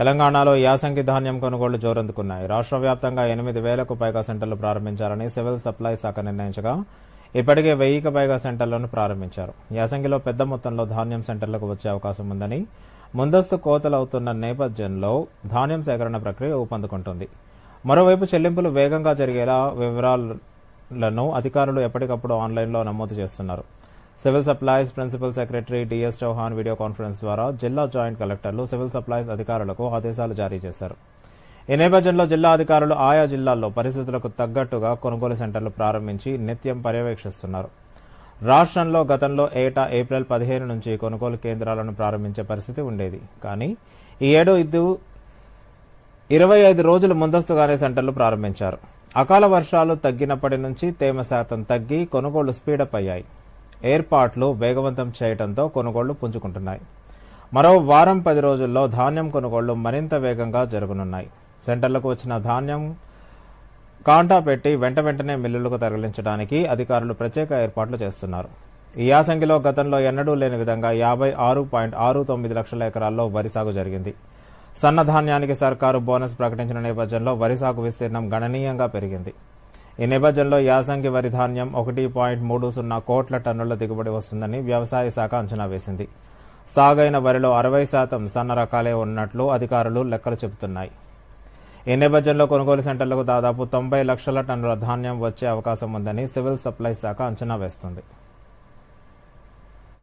తెలంగాణలో యాసంగి ధాన్యం కొనుగోళ్ళు జోరందుకున్నాయి. రాష్ట్ర వ్యాప్తంగా ఎనిమిది వేలకు పైగా సెంటర్లు ప్రారంభించారని సివిల్ సప్లై శాఖ నిర్ణయించగా ఇప్పటికే వెయ్యికి పైగా సెంటర్లను ప్రారంభించారు. యాసంగిలో పెద్ద మొత్తంలో ధాన్యం సెంటర్లకు వచ్చే అవకాశం ఉందని ముందస్తు కోతలవుతున్న నేపథ్యంలో ధాన్యం సేకరణ ప్రక్రియ ఊపందుకుంటుంది. మరోవైపు చెల్లింపులు వేగంగా జరిగేలా వివరాలను అధికారులు ఎప్పటికప్పుడు ఆన్లైన్లో నమోదు చేస్తున్నారు. Civil supplies principal secretary DS Chauhan video conference ద్వారా జిల్లా జాయింట్ కలెక్టర్లు సివిల్ సప్లైస్ అధికారులకు ఆదేశాలు జారీ చేశారు. ఈ నేపథ్యంలో జిల్లా అధికారులు ఆయా జిల్లాల్లో పరిస్థితులకు తగ్గట్టుగా కొనుగోలు సెంటర్లు ప్రారంభించి నిత్యం పర్యవేక్షిస్తున్నారు. రాష్ట్రంలో గతంలో ఏటా ఏప్రిల్ పదిహేను నుంచి కొనుగోలు కేంద్రాలను ప్రారంభించే పరిస్థితి ఉండేది. కానీ ఈ ఏడు ఇది ఇరవై ఐదు రోజులు ముందస్తుగానే సెంటర్లు ప్రారంభించారు. అకాల వర్షాలు తగ్గినప్పటి నుంచి తేమ శాతం తగ్గి కొనుగోళ్ళు స్పీడప్ అయ్యాయి. ఏర్పాట్లు వేగవంతం చేయడంతో కొనుగోళ్ళు పుంజుకుంటున్నాయి. మరో వారం పది రోజుల్లో ధాన్యం కొనుగోళ్ళు మరింత వేగంగా జరగనున్నాయి. సెంటర్లకు వచ్చిన ధాన్యం కాంటా పెట్టి వెంట వెంటనే మిల్లులకు తరలించడానికి అధికారులు ప్రత్యేక ఏర్పాట్లు చేస్తున్నారు. ఈ యాసంగిలో గతంలో ఎన్నడూ లేని విధంగా యాభై ఆరు పాయింట్ ఆరు తొమ్మిది లక్షల ఎకరాల్లో వరి సాగు జరిగింది. సన్న ధాన్యానికి సర్కారు బోనస్ ప్రకటించిన నేపథ్యంలో వరి సాగు విస్తీర్ణం గణనీయంగా పెరిగింది. ఈ నేపథ్యంలో యాసంగి వరి ధాన్యం ఒకటి పాయింట్ మూడు సున్నా కోట్ల టన్నుల దిగుబడి వస్తుందని వ్యవసాయ శాఖ అంచనా వేసింది. సాగైన వరిలో అరవై శాతం సన్న రకాలే ఉన్నట్లు అధికారులు లెక్కలు చెబుతున్నాయి. ఈ నేపథ్యంలో కొనుగోలు సెంటర్లకు దాదాపు తొంభై లక్షల టన్నుల ధాన్యం వచ్చే అవకాశం ఉందని సివిల్ సప్లై శాఖ అంచనా వేస్తుంది.